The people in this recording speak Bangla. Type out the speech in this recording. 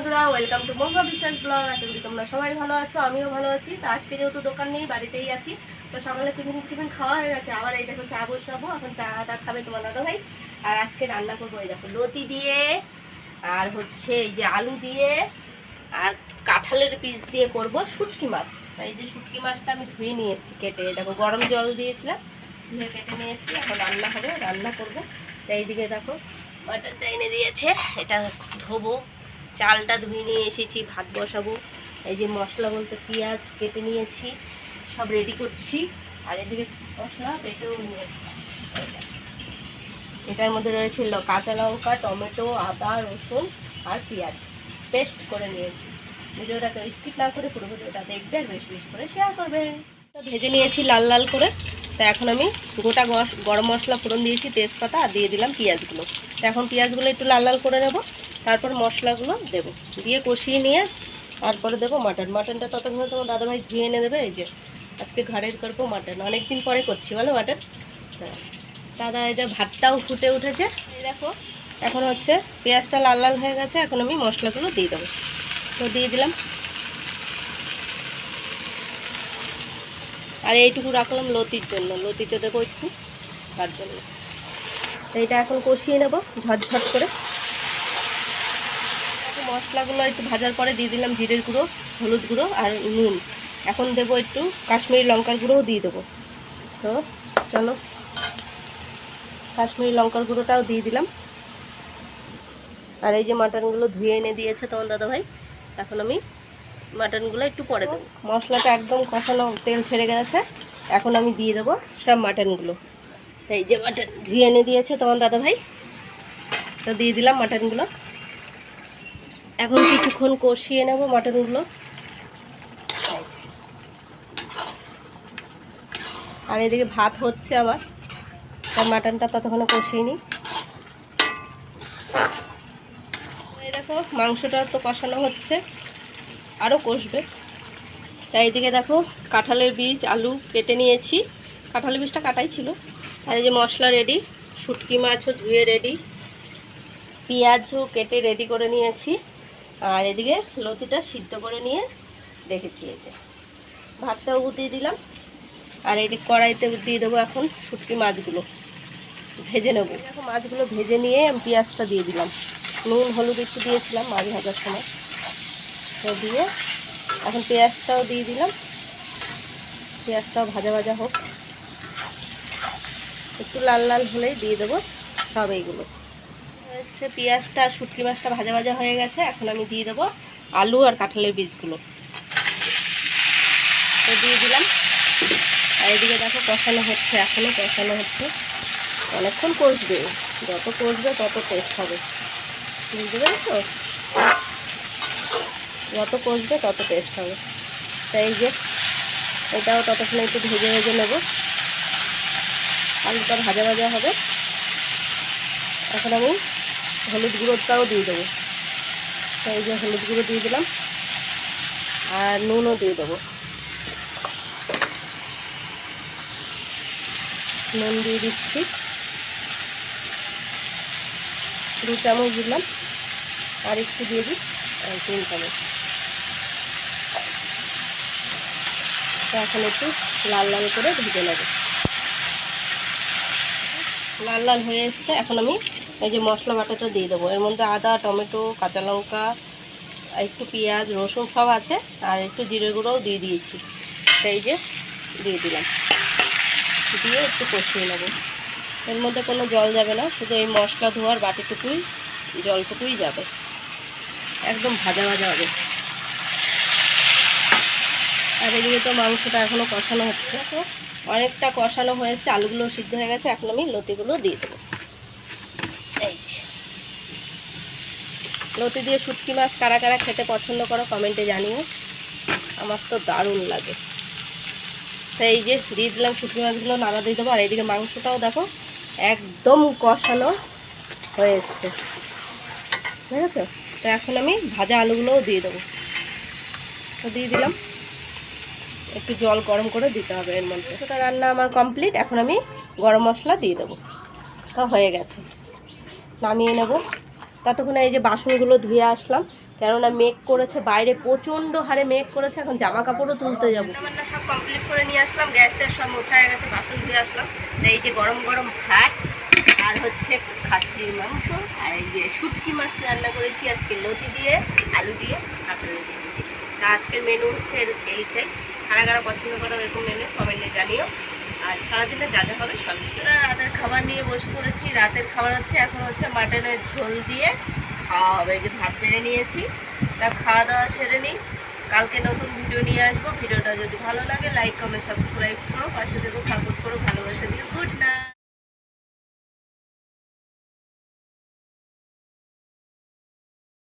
বন্ধুরা ওয়েলকাম টু মহুয়া বিশ্বাস ব্লগ আশা করি তোমরা সবাই ভালো আছো, আমিও ভালো আছি। তো আজকে যেহেতু দোকান নেই, বাড়িতেই আছি, তো সকালে টিফিন টিফিন খাওয়া হয়ে গেছে। আবার এই দেখো চা বসাবো, এখন চাটা খাবে তোমার দাদা ভাই। আর আজকে রান্না করব এই দেখো, লতি দিয়ে, আর হচ্ছে এই যে আলু দিয়ে, আর কাঁঠালের পিস দিয়ে করব শুটকি মাছ। এই যে শুটকি মাছটা আমি ধুয়ে নিয়ে এসেছি কেটে। দেখো, গরম জল দিয়েছিলাম, ধুয়ে কেটে নিয়ে এসেছি। এখন রান্না হবে, রান্না করব। তো এইদিকে দেখো মাটনটা এনে দিয়েছে, এটা ধোবো। চালটা ধুয়ে নিয়ে এসেছি, ভাত বসাবো। এই যে মশলা বলতে পেঁয়াজ কেটে নিয়েছি, সব রেডি করছি। আর এদিকে মশলা বেটেও নিয়েছি। এটার মধ্যে রয়েছে কাঁচা লঙ্কা, টমেটো, আদা, রসুন আর পেঁয়াজ। পেস্ট করে নিয়েছি। ভিডিওটাকে স্কিপ না করে পুরো ভিডিওটা দেখবে আর বেশি বেশি করে শেয়ার করবে। ভেজে নিয়েছি লাল লাল করে। তো এখন আমি গোটা গরম মশলা ফোড়ন দিয়েছি, তেজপাতা, আর দিয়ে দিলাম পেঁয়াজগুলো। তো এখন পেঁয়াজগুলো একটু লাল লাল করে নেব। তারপর মশলাগুলো দেব। দিয়ে কষিয়ে নিয়ে তারপরে দেবো মাটন। মাটনটা ততক্ষণ তোমার দাদাভাই ধুয়ে এনে দেবে, এই যে আজকে ঘরের করব মাটন। অনেকদিন পরে করছি, বলো মাটন? হ্যাঁ। দাদা, এই যে ভাতটাও ফুটে উঠেছে। দেখো, এখন হচ্ছে পেঁয়াজটা লাল লাল হয়ে গেছে, এখন আমি মশলাগুলো দিয়ে দেবো। তো দিয়ে দিলাম। আর এইটুকু রাখলাম লতির জন্য। লতিতে দেবো একটু, তার জন্য। এইটা এখন কষিয়ে নেব ঝটঝট করে। মশলাগুলো একটু ভাজার পরে দিয়ে দিলাম জিরের গুঁড়ো, হলুদ গুঁড়ো আর নুন। এখন দেবো একটু কাশ্মীরি লঙ্কার গুঁড়োও দিয়ে দেবো। তো চলো, কাশ্মীরি লঙ্কার গুঁড়োটাও দিয়ে দিলাম। আর এই যে মাটনগুলো ধুয়ে এনে দিয়েছে তোমার দাদাভাই, এখন আমি মাটনগুলো একটু পরে দেবো। মশলাটা একদম কষানো তেল ছেড়ে গেছে, এখন আমি দিয়ে দেবো সব মাটনগুলো। এই যে মাটন ধুয়ে এনে দিয়েছে তোমার দাদাভাই, তো দিয়ে দিলাম মাটনগুলো। এখন কিছুক্ষণ কষিয়ে নেব মাটনগুলো। আর এদিকে ভাত হচ্ছে আমার তার মাটনটা ততক্ষণে কষিয়ে নিই। দেখো, মাংসটা তো কষানো হচ্ছে আরও কষবে। তাই এদিকে দেখো, কাঁঠালের বীজ, আলু কেটে নিয়েছি। কাঁঠালের বীজটা কাটাই ছিল। আর এই যে মশলা রেডি শুটকি মাছও ধুয়ে রেডি পেঁয়াজও কেটে রেডি করে নিয়েছি। আর এদিকে লতিটা সিদ্ধ করে নিয়ে রেখেছি এই যে। ভাতটাও দিয়ে দিলাম। আর এদিকে কড়াইতে দিয়ে দেবো এখন শুটকি মাছগুলো। ভেজে নেব। দেখো মাছগুলো ভেজে নিয়ে আমি পেঁয়াজটা দিয়ে দিলাম। নুন, হলুদ একটু দিয়েছিলাম মাছ ভাজার সময়। তো দিয়ে এখন পেঁয়াজটাও দিয়ে দিলাম। পেঁয়াজটাও ভাজা ভাজা হোক। একটু লাল লাল হলেই দিয়ে দেবো সব এইগুলো। হচ্ছে পেঁয়াজটা, শুটকি মাছটা ভাজা ভাজা হয়ে গেছে, এখন আমি দিয়ে দেবো আলু আর কাঁঠালের বীজগুলো। তো দিয়ে দিলাম। আর এদিকে দেখো কষানো হচ্ছে এখনও কষানো হচ্ছে। অনেকক্ষণ কষবে, যত কষবে তত টেস্ট হবে। বুঝতে পেরেছ? যত কষবে তত টেস্ট হবে। তাই যে, এটাও ততক্ষণে একটু ভেজে ভেজে নেব। আলুটা ভাজা ভাজা হবে। এখন আমি হলুদ গুঁড়োটাও দিয়ে দেবো। এই যে হলুদ গুঁড়ো দিয়ে দিলাম। আর নুনও দিয়ে দেবো। নুন দিয়ে দিচ্ছি। দু চামচ দিলাম। আর একটু দিয়ে দিই। আর তিন চামচ। এখন একটু লাল লাল করে ভেজে নেব। লাল লাল হয়ে এসছে। এখন আমি এই যে মশলা বাটাটা দিয়ে দেবো। এর মধ্যে আদা, টমেটো, কাঁচা লঙ্কা, একটু পেঁয়াজ, রসুন সব আছে, আর একটু জিরে গুঁড়োও দিয়ে দিয়েছি। এই যে দিয়ে দিলাম। দিয়ে একটু কষিয়ে নেব। এর মধ্যে কোনো জল যাবে না, শুধু এই মশলা ধোয়ার বাটিটুকুই, জলটুকুই যাবে। একদম ভাজা ভাজা হবে। আর এদিকে তো মাংসটা এখনও কষানো হচ্ছে। তো অনেকটা কষানো হয়েছে, আলুগুলো সিদ্ধ হয়ে গেছে, এখন আমি লতিগুলো দিয়ে দেবো এই যে। লতি দিয়ে শুটকি মাছ কারা কারা খেতে পছন্দ করো কমেন্টে জানিও। আমার তো দারুণ লাগে। তো এই যে দিয়ে দিলাম শুটকি মাছগুলো, নাড়া দিয়ে দেবো। আর এইদিকে মাংসটাও দেখো, একদম কষানো হয়ে এসছে। ঠিক আছে তো এখন আমি ভাজা আলুগুলোও দিয়ে দেবো। তো দিয়ে দিলাম। একটু জল গরম করে দিতে হবে এর মধ্যে। ওটা রান্না আমার কমপ্লিট। এখন আমি গরম মশলা দিয়ে দেবো। তা হয়ে গেছে। নামিয়ে নেব। ততক্ষণে এই যে বাসনগুলো ধুয়ে আসলাম। কেননা মেঘ করেছে, বাইরে প্রচণ্ড হারে মেঘ করেছে, এখন জামা কাপড়ও তুলতে যাব। রান্না সব কমপ্লিট করে নিয়ে আসলাম গ্যাস ট্যাস সব মোছা গেছে, বাসন ধুয়ে আসলাম। এই যে গরম গরম ভাত আর হচ্ছে খাসির মাংস আর এই যে শুটকি মাছ রান্না করেছি আজকে লতি দিয়ে, আলু দিয়ে তা আজকের মেনু হচ্ছে এইটাই। কারা কারা পছন্দ করো এরকম মেনু কমেন্টে জানিও। আর সারাদিনে যা যা হবে সব রাতের খাবার নিয়ে বসে পড়েছি। রাতের খাবার হচ্ছে এখন হচ্ছে মাটনের ঝোল দিয়ে খাওয়া হবে। যে ভাত বেড়ে নিয়েছি। তা খাওয়া দাওয়া সেরে নিই। কালকে নতুন ভিডিও নিয়ে আসব। ভিডিওটা যদি ভালো লাগে লাইক কমেন্ট সাবস্ক্রাইব করো। পাশে থেকে সাপোর্ট করো। ভালোবাসা দিও গুড নাইট